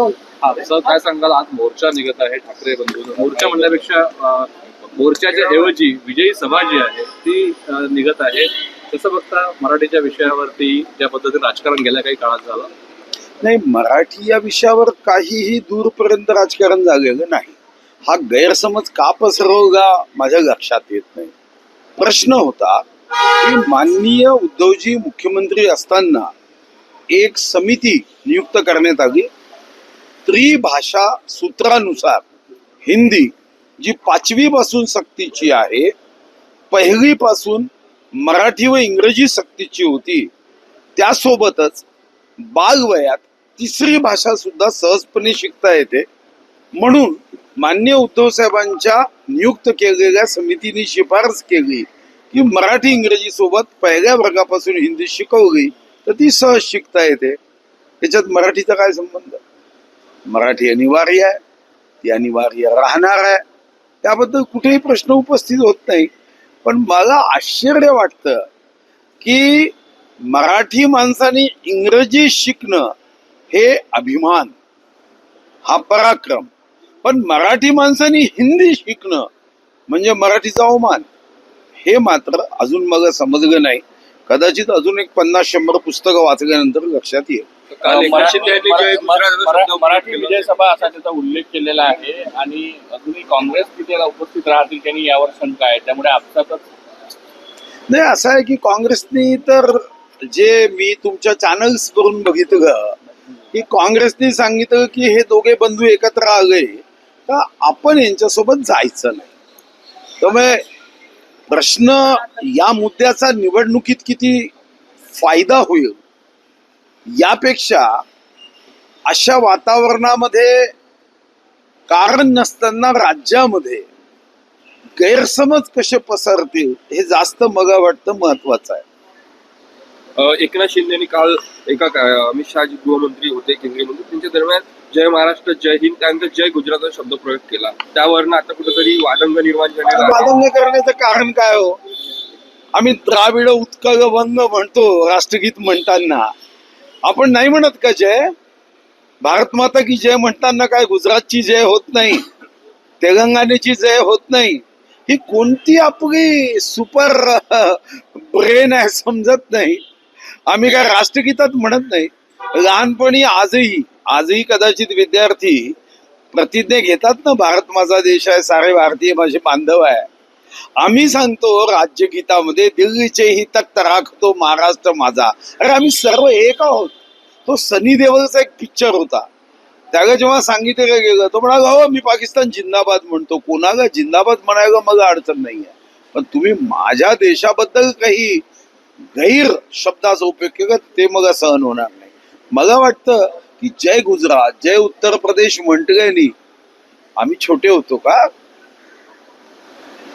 Sir काय सांगाल? आज मोर्चा निघत आहे ठाकरे बंधू. मोर्चा म्हणण्यापेक्षा मोर्चाच्या ऐवजी विजयी सभा जी आहे ती निघत आहे. कसं बघता मराठीच्या विषयावरती ज्या पद्धतीने राजकारण गेल्या काही काळात झालं? नाही मराठी या विषयावर काहीही दूरपर्यंत राजकारण झालेलं नाही. हा गैरसमज का पसरवगा माझ्या लक्षात येत नाही. प्रश्न होता की माननीय उद्धवजी मुख्यमंत्री असताना एक समिती नियुक्त करण्यात आली. त्रिभाषा सूत्रानुसार हिंदी जी पाचवी पासून सक्तीची आहे पहिली पासून मराठी व इंग्रजी सक्तीची होती त्यासोबतच बालवयात तिसरी भाषा सुद्धा सहजपणे शिकता येते. म्हणून मान्य उद्धव साहेबांच्या नियुक्त केलेल्या समितीने शिफारस केली की मराठी इंग्रजी सोबत पहिल्या वर्गापासून हिंदी शिकवली तर ती सहज शिकता येते. त्याच्यात मराठीचा काय संबंध? मराठी अनिवार्य आहे ती अनिवार्य राहणार आहे. त्याबद्दल कुठेही प्रश्न उपस्थित होत नाही. पण मला आश्चर्य वाटतं की मराठी माणसाने इंग्रजी शिकणं हे अभिमान हा पराक्रम. पण मराठी माणसाने हिंदी शिकणं म्हणजे मराठीचा अवमान हे मात्र अजून मला समजलं नाही. कदाचित अजून एक पन्नास शंभर पुस्तकं वाचल्यानंतर लक्षात येईल. मराठी. विजय सभा असा त्याचा उल्लेख केलेला आहे आणि अजूनही काँग्रेस तिथे उपस्थित राहतील त्यांनी यावर शंका आहे त्यामुळे आपसातच नाही असं आहे की काँग्रेसनी तर जे मी तुमच्या चॅनल्स वरून बघितलं की काँग्रेसने सांगितलं की हे दोघे बंधू एकत्र आले तर आपण यांच्यासोबत जायचं नाही त्यामुळे प्रश्न या मुद्द्याचा निवडणुकीत किती फायदा होईल यापेक्षा अशा वातावरणामध्ये कारण नसताना राज्यामध्ये गैरसमज कसे पसरतील हे जास्त मला वाटतं महत्वाचं आहे. एकनाथ शिंदे यांनी काल एका अमित शहा जी गृहमंत्री होते केंद्रीय मंत्री. त्यांच्या दरम्यान जय महाराष्ट्र जय हिंद त्यानंतर जय गुजरातचा शब्द प्रयोग केला. त्यावरनं आता कुठेतरी वादंग निर्माण. वादंग करण्याचं कारण काय हो? आम्ही द्राविड उत्कल वंग म्हणतो राष्ट्रगीत म्हणताना. आपण नाही म्हणत का जय? भारत माता की जय म्हणताना काय गुजरातची जय होत नाही? तेलंगणाची जय होत नाही? ही कोणती आपली सुपर ब्रेन आहे समजत नाही. आम्ही काय राष्ट्रगीतात म्हणत नाही. लहानपणी आजही आजही कदाचित विद्यार्थी प्रतिज्ञा घेतात ना भारत माझा देश आहे सारे भारतीय माझे बांधव आहे. आम्ही सांगतो राज्यगीतामध्ये दिल्लीचे ही तख्त राखतो महाराष्ट्र माझा. अरे आम्ही सर्व एक आहोत. तो सनी देवलचा एक पिक्चर होता. त्याला जेव्हा सांगितलं गेलं तो म्हणाला हो मी पाकिस्तान जिंदाबाद म्हणतो. कोणाला जिंदाबाद म्हणायला मला अडचण नाही आहे पण तुम्ही माझ्या देशाबद्दल काही गैर शब्दाचा उपयोग केला ते मला सहन होणार नाही. मला वाटतं की जय गुजरात जय उत्तर प्रदेश म्हटल्याने आम्ही छोटे होतो का?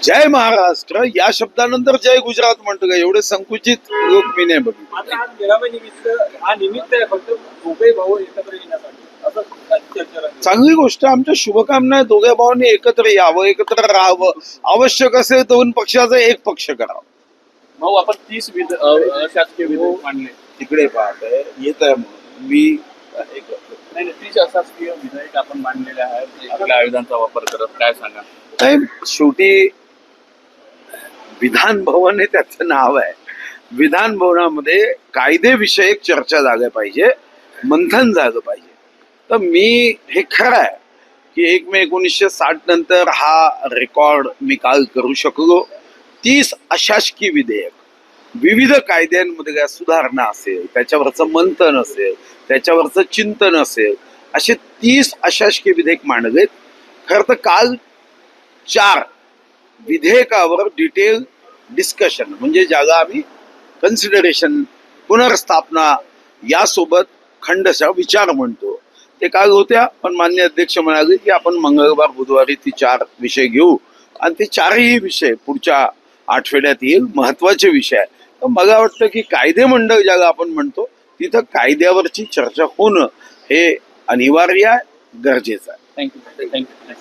जय महाराष्ट्र या शब्दानंतर जय गुजरात म्हणतो का? एवढे संकुचित लोक मी नाही बघितले. आता आज मेळावा निमित्त हा निमित्त आहे फक्त दोघे भाऊ एकत्र येण्यासाठी. असं चर्चा रंगली. चांगली गोष्ट आमच्या शुभकामना आहे दोघ्या भावांनी एकत्र यावं एकत्र राहावं. आवश्यक असेल दोन पक्षाचा एक पक्ष करावा. भाऊ आपण तीस विध अशासकीय विधेयक मांडले. तिकडे पाहत आहे येत आहे म्हणून. मी नाही नाही, तीस अशासकीय विधेयक आपण मांडलेले आहेत. आपल्या आयुधांचा वापर करत काय सांगा? नाही शेवटी विधान भवन हे त्याचं नाव आहे. विधान भवनामध्ये कायदेविषयक चर्चा झाल्या पाहिजे मंथन झालं पाहिजे. तर मी हे खरं आहे की एक मे एकोणीसशे साठ नंतर हा रेकॉर्ड मी काल करू शकलो. तीस अशासकीय विधेयक विविध कायद्यांमध्ये सुधारणा असेल त्याच्यावरचं मंथन असेल त्याच्यावरचं चिंतन असेल असे तीस अशासकीय विधेयक मांडलेत. खरं तर काल चार विधेयकावर डिटेल डिस्कशन म्हणजे ज्याला आम्ही कन्सिडरेशन पुनर्स्थापना यासोबत खंडशा विचार म्हणतो. ते काल होत्या पण मान्य अध्यक्ष म्हणाले की आपण मंगळवार बुधवारी ती चार विषय घेऊ. आणि ते चारही विषय पुढच्या आठवड्यात येईल महत्त्वाचे विषय आहे. तर मला वाटतं की कायदे मंडळ ज्याला आपण म्हणतो तिथं कायद्यावरची चर्चा होणं हे अनिवार्य आहे गरजेचं आहे. Thank you thank you